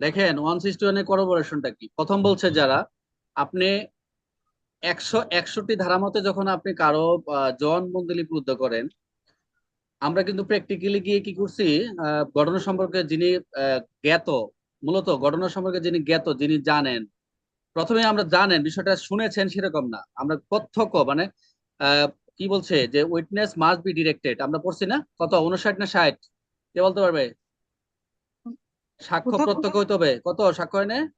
দেখেন one sixty ওয়ানের করবোরেশনটা কি? প্রথম বলছে যারা আপনি একশো একষট্টি ধারা মতে যখন আপনি কারও আহ, জবানবন্দি লিপিবদ্ধ করেন আমরা কিন্তু প্র্যাকটিক্যালি গিয়ে কি করছি ঘটনা সম্পর্কে যিনি জ্ঞাত মূলত ঘটনা সম্পর্কে যিনি জ্ঞাত যিনি জানেন প্রথমে আমরা জানেন বিষয়টা শুনেছেন সেরকম না। আমরা প্রত্যক্ষ মানে কি বলছে যে উইটনেস মাস্ট বি ডিরেক্টেড আমরা পড়ছি না কত উনষাট না ষাট? কে বলতে পারবে? সাক্ষ্য প্রত্যক্ষ- হইতে হবে। কত? সাক্ষ্য হয় না?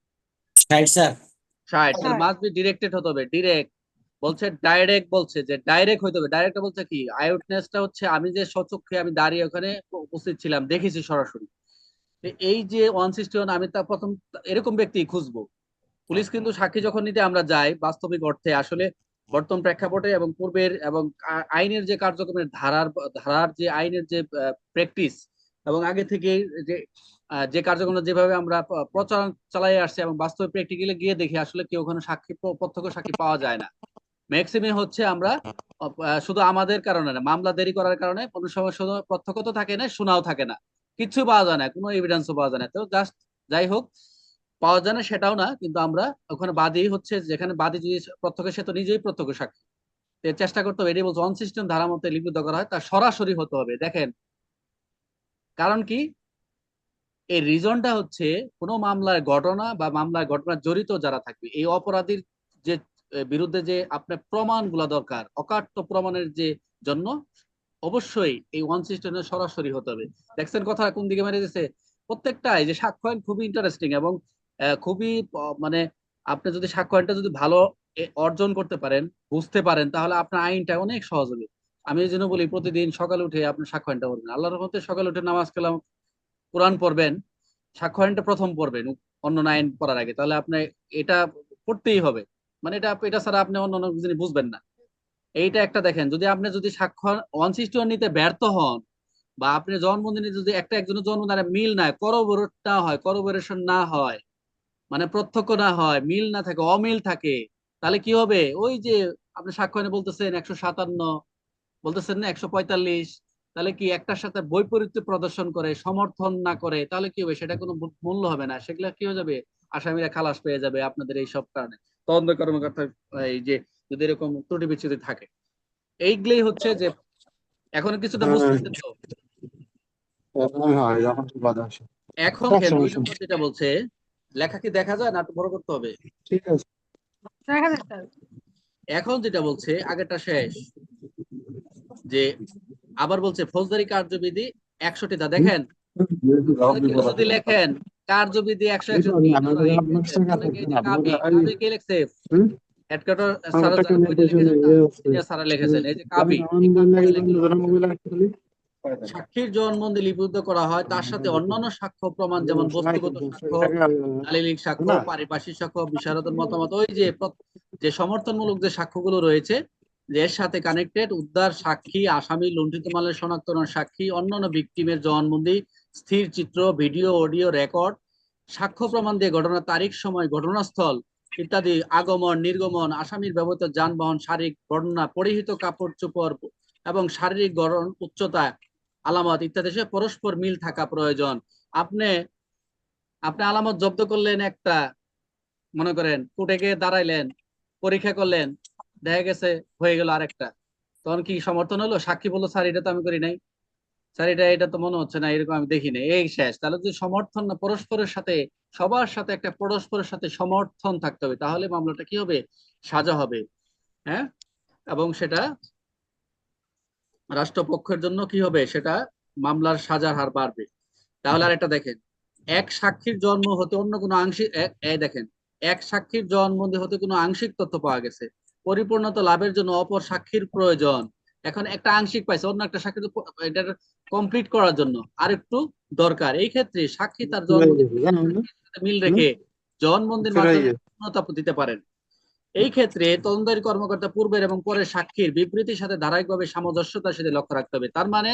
ষাট স্যার। ষাট। মাস্ট বি ডিরেক্টেড হতে হবে। ডিরেক্ট বলছে ডাইরেক্ট বলছে যে ডাইরেক্ট হইতে হবে। ডাইরেক্ট বলছে কি? আই উইটনেসটা হচ্ছে আমি যে সচক্ষে আমি দাঁড়িয়ে ওখানে উপস্থিত ছিলাম দেখেছি সরাসরি। এই যে ওয়ান সিক্সটি ওয়ান আমি তা প্রথম এরকম ব্যক্তি খুঁজবো। পুলিশ কিন্তু সাক্ষী যখন নিতে আমরা যাই বাস্তবিক অর্থে আসলে বর্তমান প্রেক্ষাপটে এবং পূর্বের এবং আইনের যে কার্যক্রমের ধারার ধারার যে আইনের যে প্র্যাকটিস এবং আগে থেকে যে যে কার্যক্রম যেভাবে আমরা প- প্রচারণ চালাই আসছে এবং বাস্তবে প্র্যাকটিক্যালি গিয়ে দেখি আসলে কেউ ওখানে সাক্ষী প্রত্যক্ষ সাক্ষী পাওয়া যায় না। ম্যাক্সিমে হচ্ছে আমরা শুধু আমাদের কারণে না, মামলা দেরি করার কারণে কোনো সময় শুধু প্রত্যক্ষ তো থাকে না, শোনাও থাকে না। কিছু পাওয়া যায় না, কোনো এভিডেন্সও পাওয়া যায় না। তো জাস্ট যাই হোক, পাওয়া যায় না সেটাও না, কিন্তু আমরা ওখানে বাদী হচ্ছে যেখানে বাদী যদি প্রত্যক্ষ, সে তো নিজেই প্রত্যক্ষ সাক্ষী। চেষ্টা করতে হবে এটাই বলছে অন সিস্টেম ধারা মতে লিপিবদ্ধ করা হয়, তা সরাসরি হতে হবে, দেখেন। কারণ কি? এই রিজনটা হচ্ছে কোনো মামলার ঘটনা বা মামলার ঘটনা জড়িত যারা থাকবে, এই অপরাধীর যে বিরুদ্ধে যে আপনার প্রমাণগুলা দরকার, অকাট্য প্রমাণের যে জন্য, অবশ্যই এই ওয়ান সিস্টেমে সরাসরি হতে হবে। দেখছেন কথা কোন দিকে মেরে দিয়েছে প্রত্যেকটাই যে সাক্ষ্য আইন খুবই ইন্টারেস্টিং এবং খুবই মানে আপনি যদি সাক্ষ্য আইনটা যদি ভালো অর্জন করতে পারেন, বুঝতে পারেন, তাহলে আপনার আইনটা অনেক সহজ হবে। আমি এই জন্য বলি প্রতিদিন সকালে উঠে আপনি সাক্ষ্য আইনটা পড়বেন। আল্লাহর রহমতে সকালে উঠে নামাজ কালাম কোরআন পড়বেন সাক্ষরণটা প্রথম পড়বেন, অন্য আইন পড়ার আগে। তাহলে আপনি এটা পড়তেই হবে। মানে এটা এটা ছাড়া আপনি অন্য অন্য জিনিস বুঝবেন না। এইটা একটা দেখেন, যদি আপনি যদি সাক্ষ্য ওয়ান সিক্সটি ওয়ান নিতে ব্যর্থ হন, বা আপনি জন্মদিনে যদি একটা একজনের জন্মদিনে মিল না করবোরেট না হয়, করবোরেশন না হয় মানে প্রত্যক্ষ না হয়, মিল না থাকে, অমিল থাকে, তাহলে কি হবে? ওই যে আপনি আইনে বলতেছেন একশো সাতান্ন, বলতেছেন না একশো পঁয়তাল্লিশ তাহলে কি একটার সাথে বৈপরীত্য প্রদর্শন করে সমর্থন না করে তাহলে কি হবে? সেটা কোনো মূল্য হবে না। সেগুলা কি হয়ে যাবে? আসামিরা খালাস পেয়ে যাবে আপনাদের এই সব কারণে। তদন্ত কর্মকর্তা এই যে যদি এরকম ত্রুটি বিচ্ছুতি থাকে। এইগুলোই হচ্ছে যে এখন কিছুটা হ্যাঁ। বুঝতেছেন তো? এখন হয় যখন বাধা আসে এখন নেই। নম্বর যেটা বলছে লেখা কি দেখা যায়? না একটু বড় করতে হবে? ঠিক আছে। দেখা যাচ্ছে এখন যেটা বলছে আগেরটা শেষ। যে আবার বলছে ফৌজদারি কার্যবিধি একশোটি দা দেখেন যদি লেখেন কার্যবিধি একশো কে লিখছে? লিখেছেন এই যে কাবি লিখলো। সাক্ষীর জবানবন্দি লিপিবদ্ধ করা হয় তার সাথে অন্যান্য সাক্ষ্য প্রমাণ যেমন বস্তুগত সাক্ষ্য শারীরিক সাক্ষ্য। পারিপার্শ্বিক সাক্ষ্য বিশারদের মতামত ওই যে যে সমর্থনমূলক যে সাক্ষ্যগুলো রয়েছে এর সাথে কানেক্টেড উদ্ধার সাক্ষী, আসামি, লুণ্ঠিত মালের শনাক্তকরণ সাক্ষী অন্যান্য ভিকটিমের জবানবন্দি, স্থির চিত্র ভিডিও অডিও রেকর্ড সাক্ষ্য প্রমাণ দিয়ে ঘটনার তারিখ, সময়, ঘটনাস্থল ইত্যাদি আগমন, নির্গমন, আসামির ব্যবহৃত যানবাহন, শারীরিক বর্ণনা পরিহিত কাপড় চোপড় এবং শারীরিক গড়ন, উচ্চতা, আলামত ইত্যাদি সে পরস্পর মিল থাকা প্রয়োজন। আপনি আপনি আলামত জব্দ করলেন একটা, মনে করেন, কোর্টে গিয়ে দাঁড়াইলেন, পরীক্ষা করলেন দেখা গেছে হয়ে গেল আরেকটা। তখন কি সমর্থন হলো? সাক্ষী বলল, স্যার, এটা তো আমি করি নাই। স্যার, এটা এটা তো মনে হচ্ছে না, এরকম আমি দেখি নাই। এই শেষ। তাহলে যদি সমর্থন না, পরস্পরের সাথে, সবার সাথে একটা পরস্পরের সাথে সমর্থন থাকতে হবে, তাহলে মামলাটা কি হবে? সাজা হবে। হ্যাঁ? এবং সেটা রাষ্ট্রপক্ষের জন্য কি হবে? সেটা মামলার সাজার হার বাড়বে। তাহলে আর একটা দেখেন। এক সাক্ষীর জন্ম হতে অন্য কোনো আংশিক দেখেন। এক সাক্ষীর জন্ম হতে কোনো আংশিক তথ্য পাওয়া গেছে। পরিপূর্ণতা লাভের জন্য অপর সাক্ষীর প্রয়োজন। এখন একটা আংশিক পাইছে অন্য একটা সাক্ষী এটা কমপ্লিট করার জন্য আর একটু দরকার। এই ক্ষেত্রে সাক্ষী তার মিল রেখে জবানবন্দির মাধ্যমে পূর্ণতা দিতে পারেন। এই ক্ষেত্রে তদন্তকারী কর্মকর্তা পূর্বের এবং পরের সাক্ষীর বিবৃতির সাথে ধারাবাহিকভাবে সামঞ্জস্যতার সাথে লক্ষ্য রাখতে হবে। তার মানে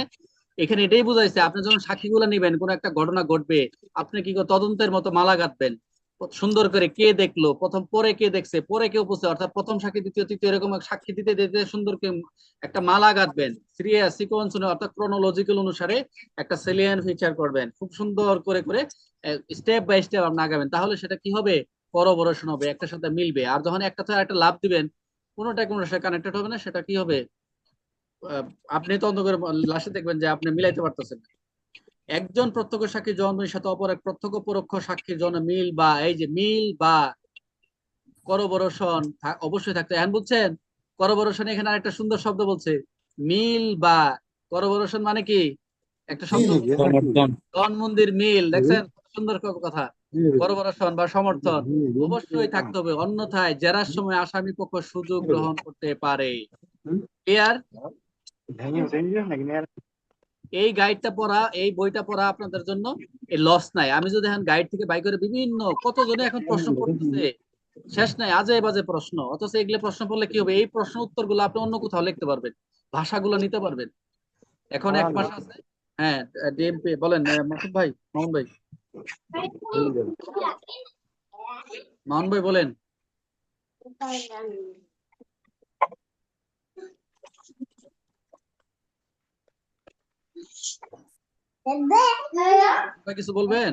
এখানে এটাই বুঝাইছে আপনি যখন সাক্ষীগুলো নেবেন কোন একটা ঘটনা ঘটবে আপনি কি তদন্তের মতো মালা গাঁথবেন? সুন্দর করে কে দেখল, প্রথম পরে কে দেখছে, পরে কে উপস্থিত অর্থাৎ প্রথম সাক্ষী, দ্বিতীয়, তৃতীয় এরকম সাক্ষী দিতে দিতে সুন্দর করে একটা মালা গাঁথবেন সিরিয়াস সিকোয়েন্স অর্থাৎ ক্রোনোলজিক্যাল অনুসারে একটা সেলিয়ান ফিচার করবেন, খুব সুন্দর করে করে স্টেপ বাই স্টেপ আপনি আগাবেন, তাহলে সেটা কি হবে করোবোরেশন হবে, একটার সাথে মিলবে, আর যখন একটা থেকে একটা লাভ দিবেন কোনোটা কোনো সাথে কানেক্টেড হবে না, সেটা কি হবে আপনি তদন্ত করে লাস্টে দেখবেন যে আপনি মিলাইতে পারতেছেন না। একজন প্রত্যক্ষ সাক্ষী জন্মের সাথে অপর এক প্রত্যক্ষ পরোক্ষ সাক্ষীর জন্য মিল বা এই যে মিল বা করোবোরেশন অবশ্যই থাকতে। এখন বুঝছেন? করোবোরেশন এখানে আরেকটা সুন্দর শব্দ বলছে। মিল বা করোবোরেশন মানে কি? একটা শব্দ সমর্থন। জন মন্দির মিল দেখছেন? সুন্দর কথা। করোবোরেশন বা সমর্থন অবশ্যই থাকতে হবে। অন্যথায় জেরার সময় আসামি পক্ষ সুযোগ গ্রহণ করতে পারে। ক্লিয়ার এই গাইডটা পড়া এই বইটা পড়া আপনাদের জন্য এই লস নাই। আমি যদি এখন গাইড থেকে বাই করে বিভিন্ন কতজনে এখন প্রশ্ন করতেছে শেষ নাই আজে বাজে প্রশ্ন। অথচ এগুলো প্রশ্ন পড়লে কি হবে? এই প্রশ্ন উত্তরগুলো আপনি অন্য কোথাও লিখতে পারবেন ভাষাগুলো নিতে পারবেন। এখন এক মাস আছে হ্যাঁ ডিএমপি বলেন মাসুদ ভাই মামুন ভাই। মামুন ভাই বলেন। কিছু বলবেন?